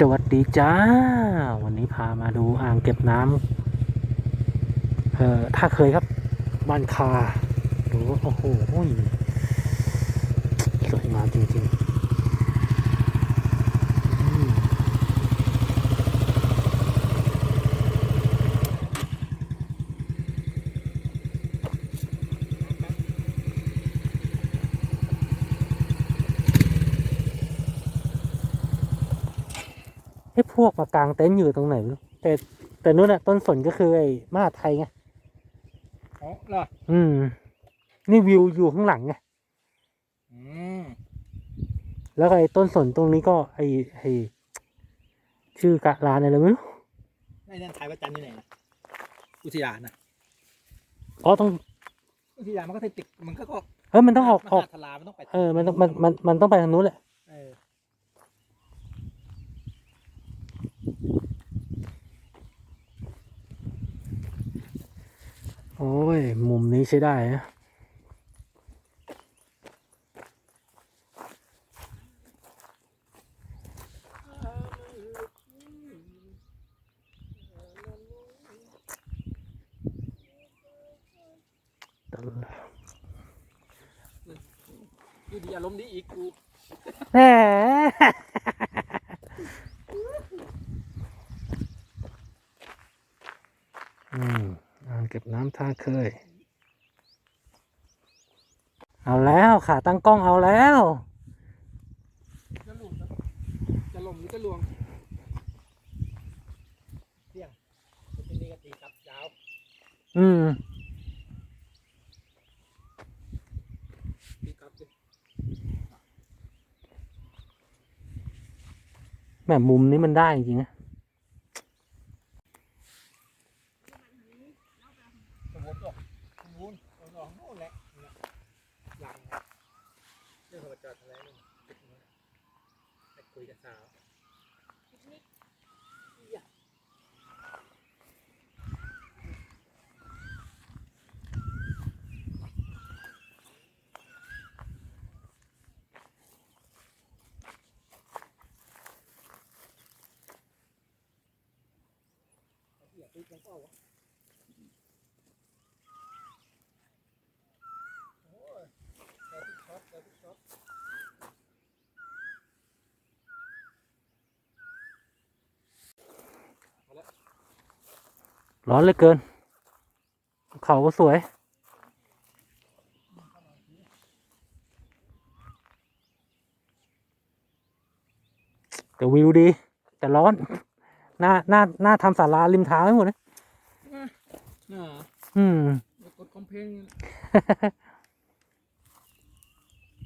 สวัสดีจ้า วันนี้พามาดูอ่างเก็บน้ำเอ่อถ้าเคยครับบ้านคาดูว่าโอ้โหสวยงามจริง ไอ้พวกมากางเต็นท์อยู่ตรงไหนไม่รู้แต่แต่นู้นอะต้นสนก็คือไอ้มหาดไทยไงอ๋อเหรออืม นี่วิวอยู่ข้างหลังไงอืมแล้วก็ไอ้ต้นสนตรงนี้ก็ไอ้ไอ้ชื่อกะร้านอะไรไม่รู้ไอ้นั่นไทยประจันอยู่ไหนนะอุทยานนะอ๋อต้องอุทยานมันก็ติดมันก็ก็เออมันต้องออกออก มหาทลามันต้องไป เออ มันต้องมันมันมันต้องไปทางนู้นแหละ เออ โอ้ย มุมนี้ใช้ได้นะแต่อยู่ดีอารมณ์ดีอีกกูแหม อืมอ่างเก็บน้ำท่าเคย เอาแล้วขาตั้งกล้องเอาแล้วจะหลุมจะหลมหรือจะลวงเที่ยงเป็นนี่ก็ตีกลับยาวอืมตีกลับสิแหมมุมนี้มันได้จริงๆนะ สมมติว่านู้นเอาหนองโน่นแหละเนี่ยหลังนะเรื่องของจอดอะไรนี่ไปคุยกับสาวอย่าอย่าตีกันเปล่าวะ โอ้ยแต่ที่ช็อตแต่ที่ช็อต ร้อนเหลือเกิน เขาก็สวย แต่วิวดี แต่ร้อน หน้าหน้าหน้าทำศาลาริมทางให้หมดเลยอ่าอืมกดคอมเพลง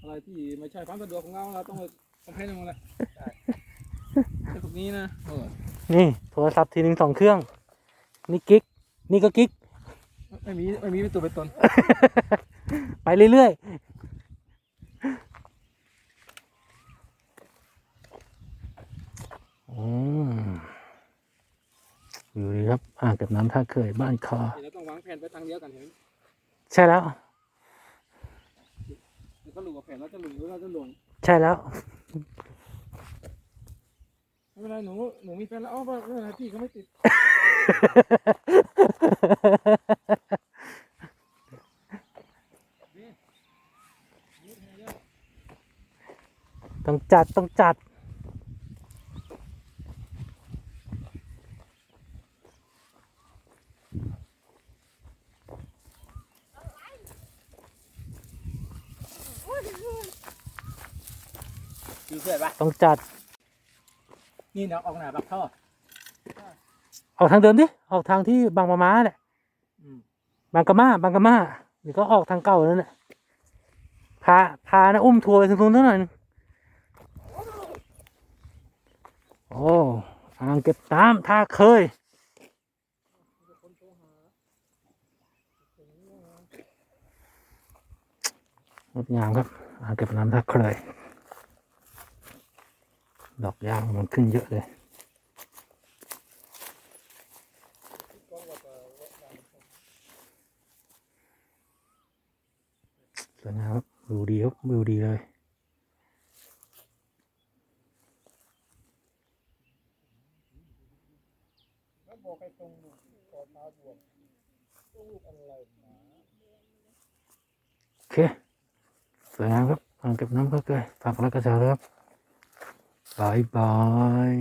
อะไรที่ไม่ใช่ความสะดวกของเราเราต้องไปคอมเพลงหมดเลยใช่ไอ้พวกนี้นะเออนี่ โทรศัพท์ทีหนึ่งสองเครื่อง นี่กิ๊ก นี่ก็กิ๊ก ไม่มีไม่มีเป็นตัวเป็นตน ไปเรื่อยๆอืมวิวดีครับอ่างเก็บน้ำท่าเคยบ้านคอเราต้องวางแผนไปทางเดียวกันเห็นไหมใช่แล้ว เราต้องรู้ว่าแผนเราจะหลงหรือเราจะหลง ใช่แล้วไม่ เป็นไรหนูหนูมีแฟนแล้วอ๋อไม่เป็นไรพี่เขาไม่ติดต้องจัดต้องจัด ดูเสื้อปะต้องจัด นี่เนาะออกหน้าบักท่อออกทางเดิมดิออกทางที่บางปะมาแหละอืมบางกะมาบางกะมาเดี๋ยวก็ออกทางเก่านั่นแหละพาพานะอุ้มทัวร์ไปทางนู้นหน่อยนึงโอ้อ่างเก็บน้ำท่าเคยงดงามครับอ่างเก็บน้ำท่าเคย ดอกยางมันขึ้นเยอะเลย สวยงามครับวิวดีครับวิวดีเลยแล้วบอกให้ตรงดูคอเท้าบวมต้องรูปอะไรนะโอเคสวยงามครับอ่างเก็บน้ำก็เกยฝากแล้วก็แชร์ด้วยครับ บายบาย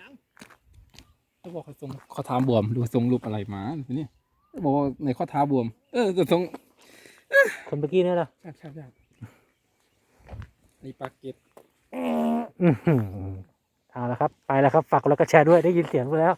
ยังเขาบอกเขาทรงข้อเท้าบวม ดูทรงรูปอะไรมาเนี่ยบอกว่าในข้อเท้าบวม เออทรงคนเมื่อกี้เนี่ยเหรอใช่ใช่ใช่นี่ปลาเก็ตอื้อหือเอาละครับ ไปแล้วครับ ฝากแล้วก็แชร์ด้วย ได้ยินเสียงไปแล้ว